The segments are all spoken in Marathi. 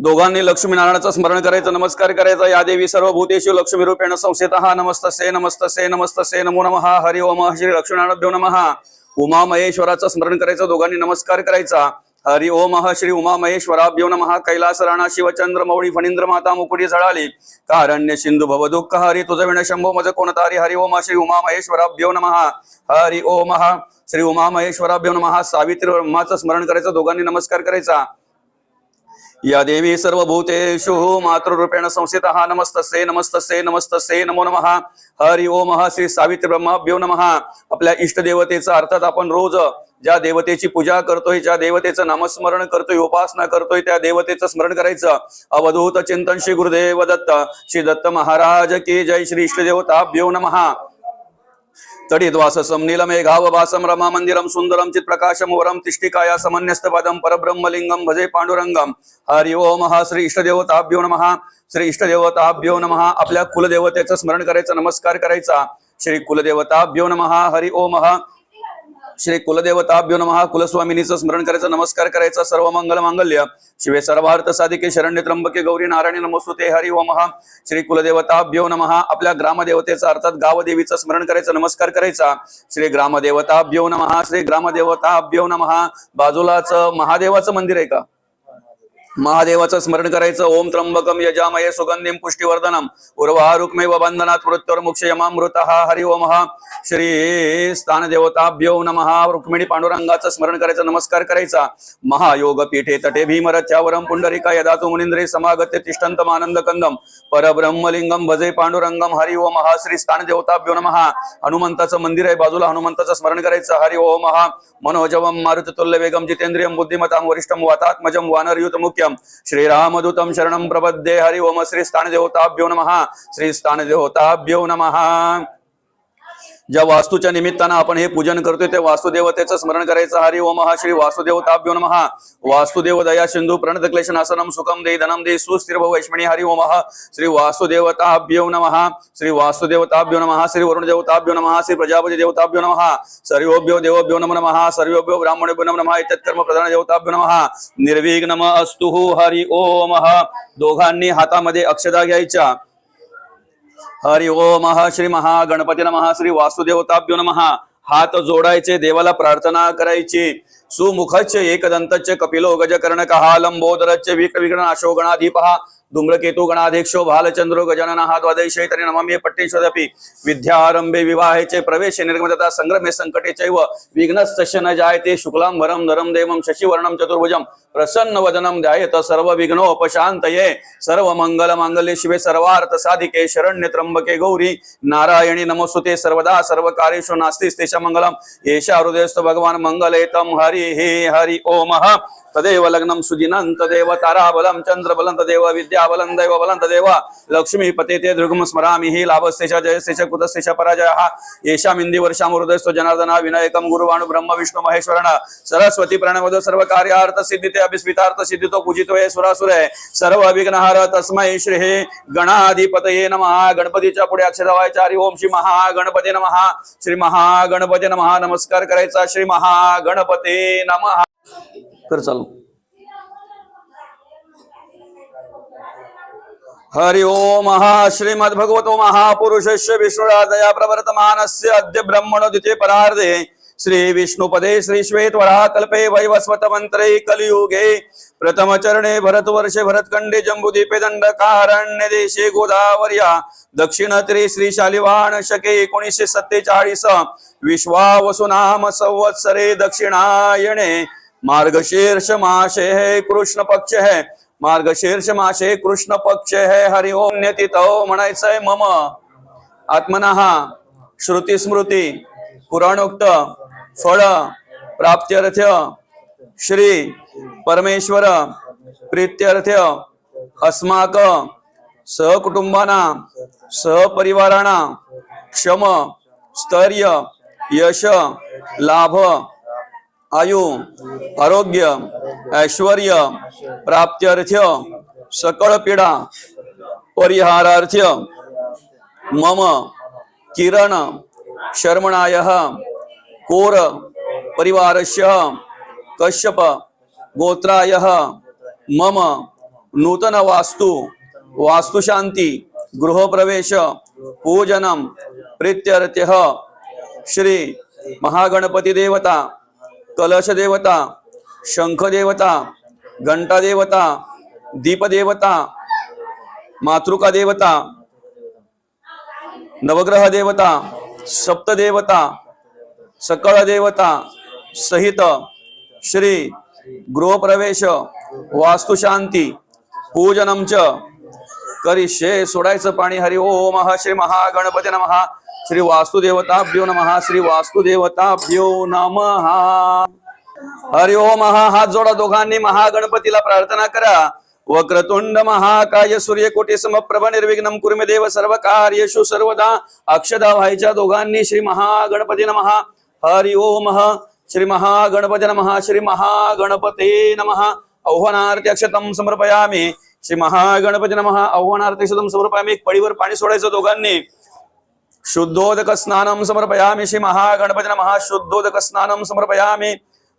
दोघांनी लक्ष्मीनारायणाचं स्मरण करायचं नमस्कार करायचा. या देवी सर्व भूतेशु लक्ष्मी रूपेण संस्थेत. नमस्तसे नमस्तसे नमस्तसे नमो नमः. हरि ओम. श्री लक्ष्मीनारायण नम. उमा महेश्वराचं स्मरण करायचं दोघांनी नमस्कार करायचा. हरि ओम. श्री उमा महेश्वराभ्यो नम. कैलास राणा शिवचंद्र मौळी फणींद्र माता मुकुडी झळाली. कारण्य सिंधू भव दुःख. हरि तुझ विण शंभो मज कोणतारी हरि ओम. श्री उमा महेश्वराभ्यो नम. हरि ओम. श्री उमा महेश्वराभ्यो नम. सावित्री ब्रह्माचं स्मरण करायचं दोघांनी नमस्कार करायचा. या देवी सर्वभूतेषु मातृरूपेण संस्थित। नमस्तसे नमस्तसे नमस्तसे नमो नमः। हरि ओम श्री सावित्री ब्रह्माभ्यो नमः। आपल्या इष्टदेवतेचा अर्थात आपण रोज ज्या देवतेची पूजा करतोय ज्या देवतेचं नामस्मरण करतोय उपासना करतोय त्या देवतेचं स्मरण करायचं अवधूत चिंतन श्री गुरुदेव दत्त। श्री दत्त महाराज की जय। श्री इष्टदेवताभ्यो नमः। तडिद्वाससं नीलमेघावभासं रमा मंदिरम सुंदरम चित्प्रकाशम वरम तिष्ठिकाया समन्यस्तपदं परब्रह्मलिंगम भजे पांडुरंगम हरि ओम हा श्री इष्टदेवताभ्यो नम। श्री इष्टदेवताभ्यो नम। आपल्या कुलदेवतेचं स्मरण करायचं नमस्कार करायचा। श्री कुलदेवताभ्यो नम। हरि ओम श्री कुलदेवताभ्यो नमः. कुलस्वामिनीचं स्मरण करायचं नमस्कार करायचा सर्व मंगल मांगल्य. शिवे सर्वार्थ साधिके शरण्य त्र्यंबके गौरी नारायणी नमस्ते हरि ओम श्री कुलदेवताभ्यो नमहा आपल्या ग्रामदेवतेचा अर्थात गावदेवीचं स्मरण करायचं नमस्कार करायचा. श्री ग्रामदेवताभ्यो नमहा श्री ग्रामदेवताभ्यो नमहा बाजूलाच महादेवाचं मंदिर आहे का? महादेवाचं स्मरण करायचं. ओम त्र्यंबकम यजामये सुगंधिम पुष्टीवर्धनम. उर्वा रुक्मेव बंधनात मृत्युर्मुक्ष यमामृत हरि ओम श्री स्थानदेवताभ्यो नमः. रुक्मिणी पांडुरंगाचं स्मरण करायचं नमस्कार करायचा. महायोग पीठे तटे भीमरथ्यावरम पुंडरिका यदा तु मुनिंद्रे समागत्य तिष्ठंतम आनंद कंदम परब्रह्मलिंगम भजे पांडुरंगम हरि ओम श्री स्थानदेवताभ्यो नम. हनुमंताचं मंदिर आहे बाजूला. हनुमंताचं स्मरण करायचं. हरि ओम मनोजवम मारुततुल्य वेगम जितेंद्रियम बुद्धिमतां वरिष्ठम वातात्मजम वानरयुत मुख्य मुख्यम श्रीरामदूतं शरणं प्रपद्ये हरि ओम श्री स्थानदेवताभ्यो नमः श्री स्थानदेवताभ्यो नमः ज्या वास्तूच्या निमित्तानं आपण हे पूजन करतोय त्या वास्तुदेवतेचं स्मरण करायचं. हरि ओम हा श्री वासुदेवताभ्यो नमः. वास्तुदेव दया सिंधू प्रणत क्लेशनासनम सुखम दे धनम दे सुस्थिर वैष्मणी हरि ओम श्री वास्तुदेवताभ्यो नमः. श्री वास्तुदेवताभ्यो नमः. श्री वरुणदेवताभ्यो नमः. श्री प्रजापती देवताभ्यो नमः. सर्वोभ्यो देवभ्यो नम नमः. सर्वोभ्यो ब्राह्मणेभ्यो नम नमः. कर्म प्रधान देवताभ्यो नमः. निर्विघ्नम अस्तु हरि ओम दोघांनी हातामध्ये अक्षदा घ्यायच्या. हरि ओम श्री महागणपती नमहा श्री वासुदेवताभ्यो नमहा हात जोडायचे देवाला प्रार्थना करायची. सुमुखच एकदंतचे कपिलो गजकर्णक कहा लंबोदरचे विक विघ्न अशोगणाधिपहा धूम्रकेतु गणाध्यक्षो भालचंद्रो गजानन हा द्वादश तरी नमामि पट्टेश्वरपि विद्यारंभे विवाहेचे प्रवेश निर्गमतता संग्रमे संकटे चैव विघ्नस्तश न जायते शुक्लां वरं नरं देवं शशिवर्णं चतुर्भुजं प्रसन्न वदनम ध्यायत सर्व विघ्नोपशान्तये सर्व मंगल मांगल्य शिवे सर्वार्थ साधिके शरण्य त्र्यंबके गौरी। नारायणी नमोस्तुते सर्वदा सर्व कार्येषु नास्तिस्ते च मंगलम येषा हृदयस्थ भगवान मंगलेतम हरि हे हरि ओम तदेव लग्नम सुदिनं तदेव ताराबलं चंद्रबलं तदेव विद्याबलं दैवबलं तदेव लक्ष्मीपते ते दृगम स्मरामि हि लाभस्तेष जयस्तेष कुतस्तेष पराजयः। येषामिन्दी वर्षां हृदयस्थो जनार्दना विनायकं गुरुवाणु ब्रह्म विष्णु महेश्वरण सरस्वती प्रणवदो सर्व कार्यार्थ सिद्धिते अभिस्मितार्थ सिद्धितो पूजितो हे सुरासुरे। सर्व विघ्नहार तस्मै श्री हे गणाधिपतये नमः। गणपतीच्या पुढे अक्षर लावायचा ओम श्री महागणपते नमः। श्री महागणपते नमः। नमस्कार करायचा श्री महागणपते नमः। कर चालू. हरि ओम हा श्रीमद्भगवतो महापुरुषस्य विष्णुराधया प्रवर्तमानस्य अद्य ब्रह्मणो द्वितीय परार्धे. श्री विष्णुपदे श्री श्वेतवरा कल्पे वैवस्वत मंत्रे कलियुगे. प्रथम चरणे भरतवर्षे भरतखंडे जम्बुदीपे दंडकारण्य देशे गोदावर्या. दक्षिण त्रि श्री शालिवान शके एकोणीसशे सत्तेचाळीस. विश्वावसुनाम संवत्सरे दक्षिणायणे मार्गशीर्ष मासे है कृष्ण पक्ष है मार्गशीर्ष मासे कृष्ण पक्ष है हरि ओम न्यतित म्हणायचंय मम। आत्मनः श्रुती स्मृती पुराणोक्त फळ प्राप्त्यर्थ श्री परमेश्वर प्रीत्यर्थ अस्माक सहकुटुंबाना सहपरिवारांना क्षम स्थैर्य यश लाभ आयु आरोग्य ऐश्वर्य प्राप्त्यर्थ सकळ पीडा परिहारार्थ मम किरण शर्मणाय कोर परिवारस्य कश्यप गोत्राय मम नूतन वास्तु वास्तुशांती गृहप्रवेश पूजनम प्रीत्यर्थ श्री महागणपती देवता कलश देवता शंख देवता घंटा देवता दीप देवता मातृका देवता नवग्रह देवता सप्त देवता सकळ देवता सहित श्री गृहप्रवेश वास्तुशांती पूजनम च. करिष्ये सोडायचं पाणी हरि ओम हा श्री महागणपती नमः. श्री वास्तुदेवताभ्यो नमः श्री वास्तुदेवताभ्यो नमः। हरि ओम हा हात जोडा दोघांनी महागणपतीला प्रार्थना करा. वक्रतुंड महाकाय सूर्यकोटी समप्रभ निर्विघ्नम कुर्मे देव सर्व कार्येशु सर्वदा अक्षदा व्हायच्या दोघांनी श्री महागणपती नमः. हरि ओम श्री महागणपती नमः श्री महागणपते नमः. आव्हानार्थी अक्षतम समर्पयामी. श्री महागणपती नमः आव्हानार्थी अक्षतम समर्पयामी. एक पडीवर पाणी सोडायचं दोघांनी. शुद्धोदक स्नानम समर्पयामि श्री महागणपती नमः शुद्धोदक स्नानम समर्पयामि।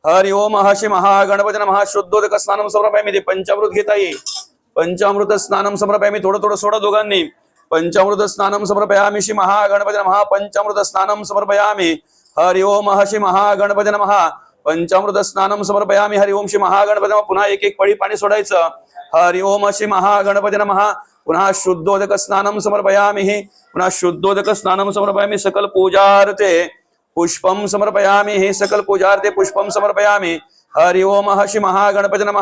हरि ओम श्री महागणपती नमः शुद्धोदक स्नानम समर्पयामि ते पंचामृत घेता येईल पंचामृत स्नानम समर्पयामि थोडं थोडं सोडा दोघांनी। पंचामृत स्नानम समर्पयामि श्री महागणपती नमः पंचामृत स्नानम समर्पयामि। हरि ओम श्री महागणपती नमः पंचामृत स्नानम समर्पयामि। हरि ओम श्री महागणपती नमः पुन्हा एक एक पळी पाणी सोडायचं। हरि ओम श्री महागणपती नमः पुन्हा शुद्धोदक स्नानम समर्पयामि। पुन्हा शुद्धोदक स्नानम समर्पयामि सकल पूजार्थे पुष्पम समर्पयामि हे सकल पूजार्थे पुष्पम समर्पयामि। हरि ओम श्री महागणपती नम।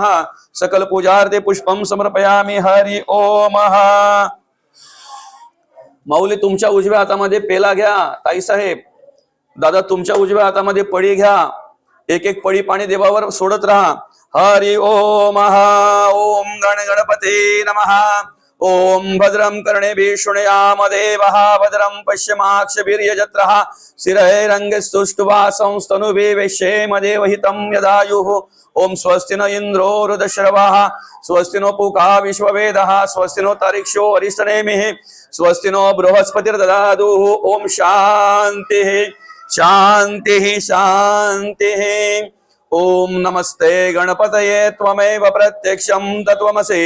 सकल पूजार्थे पुष्पम समर्पयामि हरि ओम। माऊली तुमच्या उजव्या हातामध्ये पेला घ्या ताई साहेब. दादा तुमच्या उजव्या हातामध्ये पळी घ्या. एक एक पळी पाणी देवावर सोडत राहा. हरि ओम ओम गण गणपती नमहा ओम भद्रं कर्णे भीषुणयाम भद्रं पश्यमाक्षवीर्यजत्रः शिरैरङ्गस्तुष्ट्वा संस्तनुभिः वेश्येम यदायुः। ओम स्वस्ति न इन्द्रो रुदश्रवः स्वस्ति नो पूका विश्ववेदः स्वस्ति नो तारिक्षो अरिष्टनेमिः स्वस्ति नो बृहस्पतिर्ददातुः। ओम शान्तिः शान्तिः शान्तिः। ओम नमस्ते गणपतये त्वमेव प्रत्यक्षं तत्त्वमसि।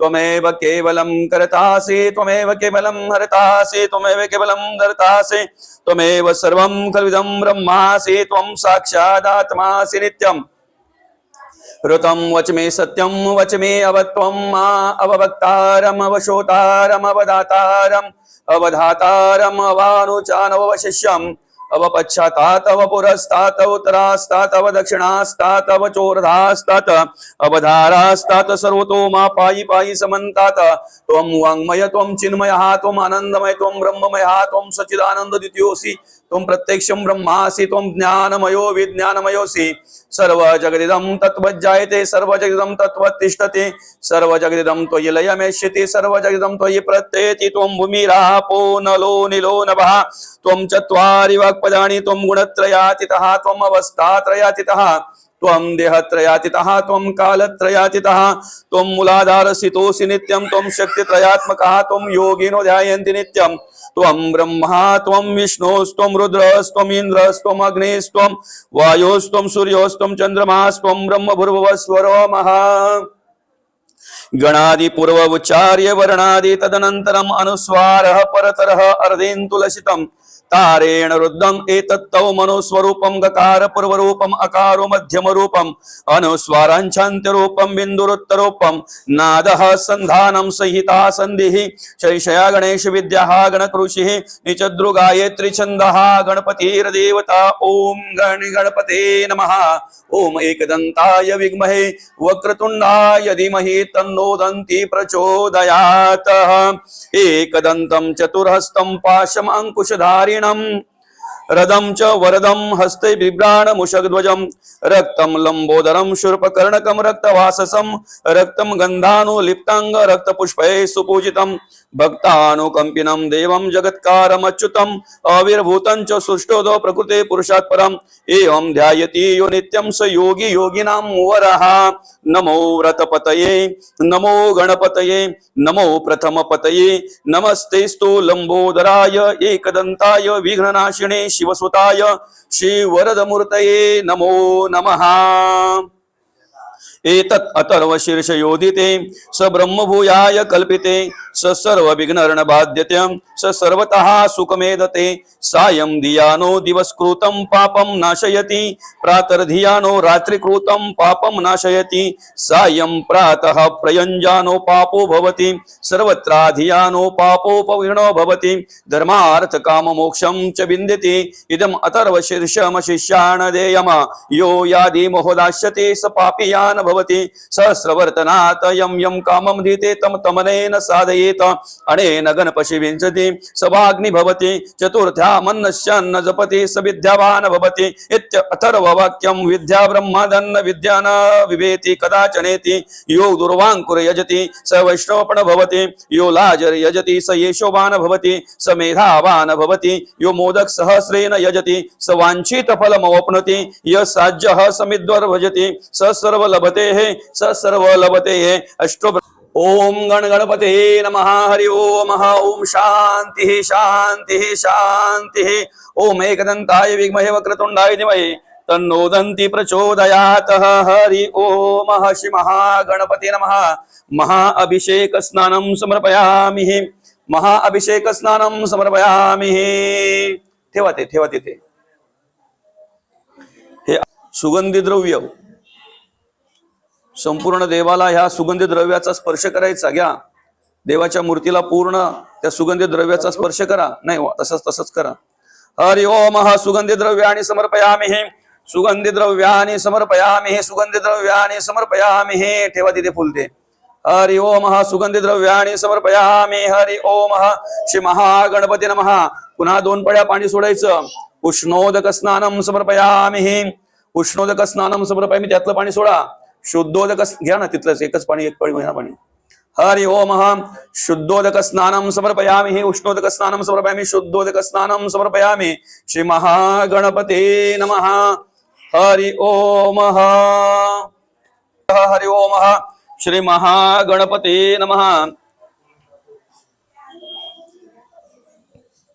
त्वमेव केवलं करतासि त्वमेव केवलं हरतासि त्वमेव केवलं धरतासि त्वमेव सर्वं खल्विदं ब्रह्मासि त्वं साक्षादात्मासि नित्यम्। ऋतं वचमे सत्यं वचमे अवत्वं मा अववक्तारम् अवशोतारम् अवदातारम् अवधातारम् अवानुचानवशिष्यम् अवपश्चातात अव पुरस्तात उत्तरास्तात अव दक्षिणास्तात अव चोरधास्तात अवधारास्तात सर्वतो मा पायी पायी समन्तात। त्वं वाङ्मय त्वं चिन्मयः त्वम् आनन्दमय त्वं ब्रह्ममयः त्वं सचिदानन्द द्वितीयोऽसि। त्वं प्रत्यक्षं ब्रह्मासि त्वं ज्ञानमयो विज्ञानमयोऽसि। सर्व जगदिदं तत्त्वज्जायते सर्व जगदिदं तत्त्वत्तिष्ठति सर्व जगदिदं त्वयि लयमेष्यति सर्व जगदिदं त्वयि प्रत्येति त्वं भूमिरापो नलो निलो नभः। त्वं चत्वारि वाक्पदानि त्वं गुणत्रयातितः त्वम् अवस्थात्रयातितः। त्वं देहत्रयातितः त्वं कालत्रयातितः त्वं मूलाधारसितोऽसि नित्यं त्वं शक्तित्रयात्मकः त्वं योगिनो ध्यायन्ति नित्यं। त्वं ब्रह्मा त्वं विष्णोस्त्वं रुद्रस्त्वमिन्द्रस्त्वम् अग्निस्त्वं वायोस्त्वं सूर्योस्त्वं चन्द्रमास्त्वं ब्रह्मभूर्भुवस्वरोमः। गणादिपूर्व उच्चार्य वर्णादि तदनन्तरम् अनुस्वारः परतरः अर्धेन्तुलसितम्। तारेण रुद्धम एतत्तव मनुस्वरूपं गकार पूर्वरूपम अकारो मध्यमरूपम् अनुस्वाराञ्छान्त्यरूपं बिन्दुरुत्तरूपं नादः सन्धानं संहिता सन्धिः शैषया गणेश विद्याः गणकृषिः निचद्रुगायत्री छन्दः गणपतिर्देवता ॐ गण गणपते नमः। ॐ एकदन्ताय विद्महे वक्रतुण्डाय धीमहि तन्नो दन्ति प्रचोदयात्। एकदन्तं चतुरहस्तं पाशम् अङ्कुशधारिणम् ஏனம் रदम च वरदं हस्ते बिभ्राणमुषध्वजं रक्तं लम्बोदरं शूर्पकर्णकं रक्तवाससं। रक्तं गन्धानुलिप्ताङ्ग रक्तपुष्पैः सुपूजितं। देवम देवं जगत्कारमच्युतम् अविर्भूतं च सुष्ठोदो प्रकृते पुरुषात् परम एवं ध्यायति यो नित्यं स योगी योगिनां वरः। नमो व्रतपतये नमो गणपतये नमो प्रथमपतये। नमस्तेस्तु लम्बोदराय एकदन्ताय विघ्ननाशिने शिवसुताय श्रीवरदमूर्तये नमो नमः. एतत् अथर्व शीर्ष स ब्रह्मभूयाय कल्पिते स सर्व विघ्नर्ण बाध्यते स सर्वतः सुखमेदते। सायं धियानो दिवस्कृतं पापं नाशयति प्रातर्धियानो रात्रिकृतं पापं नाशयति। सायं प्रातः प्रयञ्जानो पापो भवति सर्वत्राधियानो पापोपविणो भवति। धर्मार्थ काम मोक्षम च विन्दति इदम् अथर्व शीर्षमशिष्याण देयम यो यादि मोहदाश्यते स पापियान भवति सहस्रवर्तनात् यं यं कामं धीते तं तमनेन साधयेत। अनेन गणपशि विंशति सवाग्नि भवति चतुर्थ्यामन्नस्यान्न जपति स विद्यावान् भवति इत्य अथर्ववाक्यं विद्या ब्रह्मादन्न विद्या न विवेति कदाचनेति यो दुर्वाङ्कुर यजति स वैष्णवपण भवति यो लाजर यजति स येशोवान भवति स मेधावान् भवति यो मोदक सहस्रेण यजति स वाञ्छित फलमवप्नोति यः साज्यः समिद्वर्भजति स सर्व लभतेः स सर्व लभतेः अष्टो ओम गण गणपते नम हरि ओम ओम शांति शांति शांति। ओम एकदंताय विद्महे वक्रतुंडाय धीमहे तन्नो दन्ति हरि ओम श्री महागणपते नमः। महाअभिषेक स्नानं समर्पयामि। महाअभिषेक स्नानं समर्पयामि। ठेवा ते। ठेवा तिथे हे सुगंधी द्रव्य संपूर्ण देवाला ह्या सुगंधी द्रव्याचा स्पर्श करायचा. घ्या. देवाच्या मूर्तीला पूर्ण त्या सुगंधी द्रव्याचा स्पर्श करा. नाही तसंच तसंच करा. हरि ओम हा सुगंधी द्रव्याने समर्पयामी हे सुगंधी द्रव्याने समर्पयामी हे सुगंधी द्रव्याने समर्पयामी हे ठेवा तिथे फुलते हरि ओम हा सुगंधी द्रव्याने समर्पयामी हरि ओम हा श्री महागणपती नमः पुन्हा दोन पड्या पाणी सोडायचं. उष्णोदक स्नानम समर्पयामी हे उष्णोदक स्नानम समर्पयामी त्यातलं पाणी सोडा. शुद्धोदक घ्या ना तिथलंच एकच पाणी एक पाणी महिना पाणी. हरि ओम शुद्धोदक स्नानं समर्पयामि हे उष्णोदक स्नानम समर्पयामि शुद्धोदक स्नानम समर्पयामि श्री महागणपते नमः। हरि ओम हरि ओम श्री महागणपते नमः।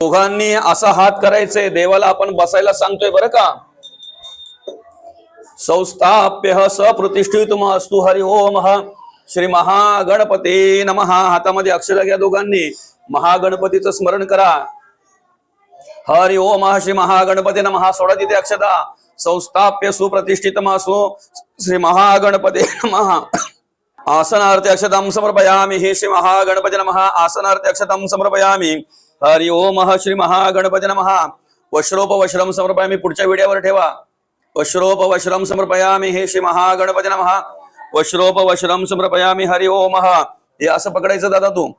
दोघांनी असा हात करायचे देवाला आपण बसायला सांगतोय बरं का? संस्थाप्य सप्रतिष्ठितम अस्तु हरि ओम। श्री महागणपते नमहा हातामध्ये अक्षर घ्या दोघांनी। महागणपतीचं स्मरण करा। हरि ओम। श्री महागणपती नमः। सोडा तिथे अक्षता संस्थाप्य सुप्रतिष्ठितम असो श्री महागणपते नमहा आसनार्थ अक्षतां समर्पयामि। हे श्री महागणपती नमः। आसनार्थ अक्षतां समर्पयामि। हरि ओम। श्री महागणपती नमहा वश्रोप वश्रम समर्पयामि। पुढच्या व्हिडिओवर ठेवा। वश्रोपवश्रम समर्पयामि हे श्री महागणपती नम. वश्रोपवश्रम समर्पयामि हरि ओम हे. असं पकडायचं दादा तू.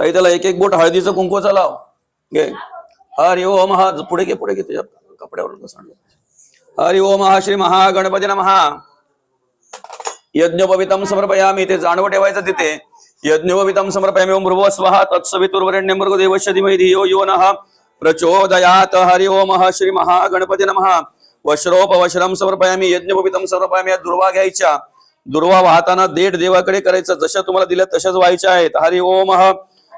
ताई त्याला एक एक बोट हळदीचं कुंकूचा लाव. घे. हरि ओम हा. पुढे घे पुढे घे तुझ्या कपड्यावर सांगलं हरि ओम हा श्री महागणपती नम. यज्ञोपवितम समर्पयामि. ते जाणवं ठेवायचं तिथे. यज्ञोपवितम समर्पयामि. ओम भ्रुव स्वहा. तत्सवितुर्वरेण्यं मृगो धीमहि धियो यो नः प्रचोदयात हरि ओम श्री महागणपती नमहा वश्रोप वश्रम समर्पयामि यज्ञोपवितम समर्पयामि या दुर्वा घ्यायच्या दुर्वा वाहताना देठ देवाकडे करायचं जशा तुम्हाला दिल्या तशाच व्हायच्या आहेत। हरि ओम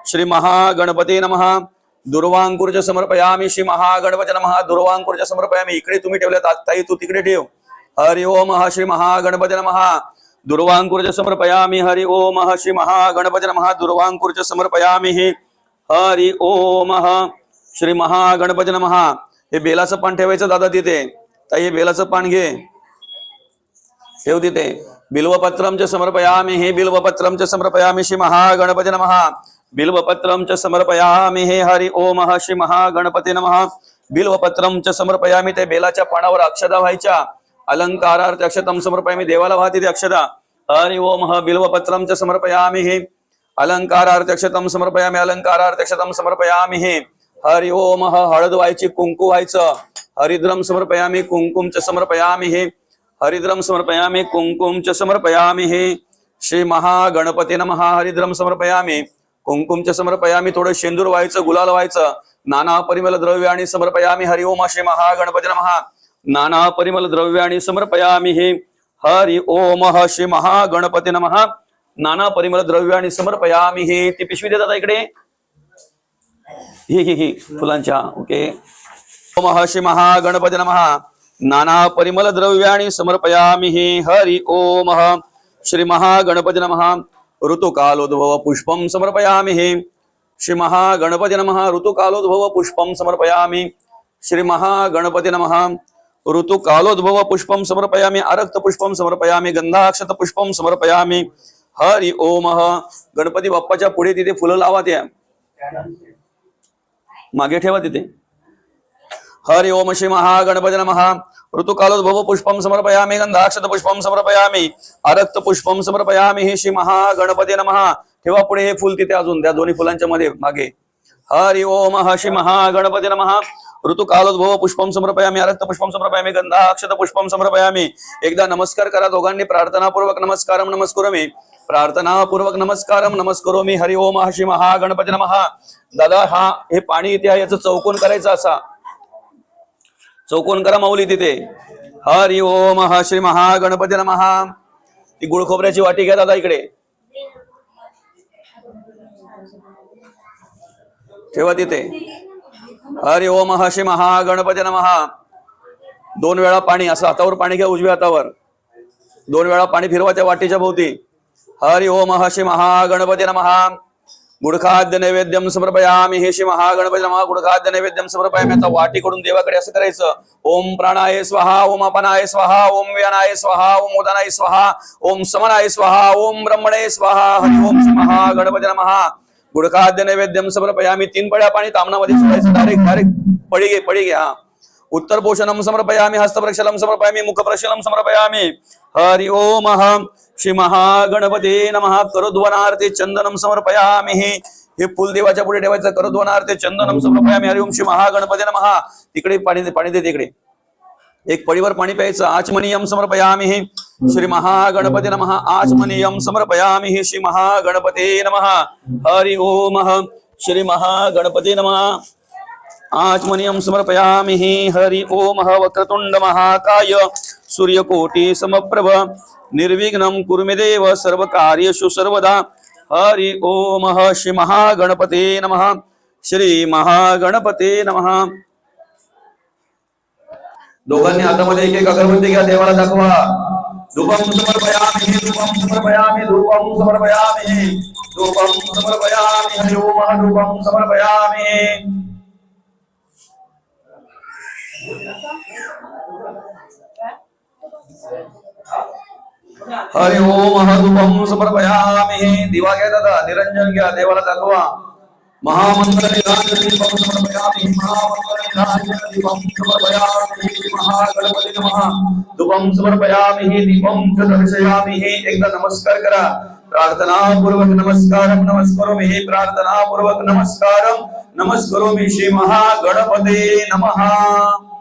श्री महागणपती नमः। दुर्वांकुर्ज समर्पयामि श्री महागणपती नमः। दुर्वांकुर्ज समर्पयामि इकडे तुम्ही ठेवल्यात ताई तू तिकडे ठेव। हरि ओम श्री महागणपती नमः। दुर्वांकुर्ज समर्पयामि हरि ओम श्री महागणपती नमः। दुर्वांकुर्ज समर्पयामि हरि ओम श्री महा गणपती महा हे बेलाचं पान ठेवायचं दादा तिथे ताई हे बेलाचं पान घे. ठेव तिथे बिल्वपत्रम च समर्पयामि हे बिल्वपत्रम च समर्पयामि श्री महागणपती महा बिल्वपत्रम च समर्पयामि हे हरि ओम श्री महागणपती नमः. बिल्वपत्रम च समर्पयामि ते बेलाच्या पानावर अक्षदा व्हायच्या. अलंकारार्थ अक्षतम समर्पयामि देवाला वाहते ते अक्षदा. हरि ओम बिल्वपत्रम च समर्पयामि हे अलंकारार्थ अक्षतम समर्पयामि अलंकारार्थ अक्षतम समर्पयामि हे हरि ओम हळद व्हायची कुंकू व्हायचं. हरिद्रम समर्पयामि कुंकुम च समर्पयामि हे. हरिद्रम समर्पयामि कुंकुम च समर्पयामि हे. श्री महागणपती नमः हरिद्रम समर्पयामि. कुंकुम च समर्पयामि थोडं शेंदूर व्हायचं गुलाल व्हायचं. नाना परिमल द्रव्य आणि समर्पयामि हरि ओम श्री महागणपती नमः. नाना परिमल द्रव्य आणि समर्पयामि हे. हरि ओम श्री महागणपती नमः. नाना परिमल द्रव्य आणि समर्पयामि हे. ती पिशवी देतात इकडे. ही ही ही फुलांच्या ओके. ओम महा गणपती नमः. नाना परिमल द्रव्याणि समर्पयामि हरि ओम. श्री महागणपती नमः. ऋतुकालोद्भव पुष्पं समर्पयामि श्री महागणपती नमः. ऋतुकालोद्भव पुष्पं समर्पयामि. श्री महागणपती नमः. ऋतुकालोद्भव पुष्पं समर्पयामि. अरक्त पुष्पं समर्पयामि. गंधाक्षत पुष्पम समर्पयामि. हरि ओम. गणपती बाप्पाच्या पुढे तिथे फुलं लावा त्या मागे ठेवा तिथे. हरि ओम श्री महागणपती नमः. ऋतुकालोद्भव पुष्पं समर्पयामि गंधाक्षत पुष्पं समर्पयामि अरक्त पुष्पं समर्पयामि हे श्री महागणपती नमः. ठेवा पुढे हे फुल तिथे अजून त्या दोन्ही फुलांच्या मध्ये मागे. हरि ओम श्री महागणपती नमः. ऋतुकालोद्भव पुष्पं समर्पयामि अरक्त पुष्पम समर्पयामि गंधाक्षत पुष्पम समर्पयामि. एकदा नमस्कार करा दोघांनी प्रार्थनापूर्वक नमस्कारम नमस्कुरमी प्रार्थनापूर्वक नमस्कार नमस्करो मी हरि ओम श्री महागणपती नमहा दादा हा हे पाणी इथे आहे याचं चौकोन करायचं असा. चौकोन करा माऊली तिथे. हरि ओम श्री महागणपती नमहा ती गुळखोबऱ्याची वाटी घ्या दादा इकडे. ठेवा तिथे. हरि ओम श्री महागणपती नमहा दोन वेळा पाणी असं हातावर पाणी घ्या उजव्या हातावर. दोन वेळा पाणी फिरवा त्या वाटीच्या भोवती. हरि ओम श्री महागणपती नमः। गुडखाद्य नैवेद्यम समर्पयामि हे श्री महागणपती नमः। गुडखाद्य नैवेद्यम समर्पयामि. आता वाटीकडून देवाकडे असं करायचं. ओम प्राणाय स्वाहा ओम अपनाय स्वाहा ओम व्यानाय स्वाहा ओम उदानाय स्वाहा ओम समनाय स्वाहा ओम ब्रह्मणे स्वाहा हरि ओम श्री महागणपती नमः। गुडखाद्य नैवेद्यम समर्पयामि. तीन पड्या पाणी तामणामध्ये सोडायचं. डायरेक्ट डायरेक्ट पडी घे पडी घे हा. उत्तर पोषणम समर्पयामि. हस्तप्रक्षलम समर्पयामि. मुखप्रक्षलम समर्पयामि. हरि ओम श्री महागणपते नमः. करध्वनार्थे चंदनम समर्पयामि. हे फुल देवाच्या पुढे ठेवायचं. करध्वनार्थे चंदनम समर्पयामि. हरिओम श्री महागणपते नमः. तिकडे पाणी दे पाणी दे तिकडे. एक पडीवर पाणी प्यायचं. आचमनीयम समर्पयामि. श्री महागणपते नमः. आचमनीयम समर्पयामि. श्री महागणपते नमः. हरि ओम श्री महागणपते नमः. आचमनीयम समर्पयामि. हरि ओम वक्रतुंड महाकाय. सूर्यकोटी समप्रभ. निर्विघ्नं कुर्मिदेव सर्व कार्यशु सर्वदा। हरि ओम श्री महागणपते नम। श्री महागणपते नम। दोघांनी हातामध्ये एक एक अगरबत्ती घ्या देवाला दाखवा. धूपम समर्पयामि धूपम समर्पयामि धूपम समर्पयामि धूपम समर्पयामि हरि ओम धूपम समर्पयामि। Thank you. हरि ओम धूपम समर्पयामि। दिवा घ्या दादा निरंजन घ्या देवाला दाखवा. महामंत्र निराजन दीपम समर्पयामि। महामंत्र निराजन दीपम समर्पयामि। महागणपती नमः। धूपम समर्पयामि। दीपम च दर्शयामि। एकदा नमस्कार करा। प्रार्थना पूर्वक नमस्कारम। नमस्करोमि प्रार्थना पूर्वक नमस्कार नमस्करोमि। श्री महागणपते नमः।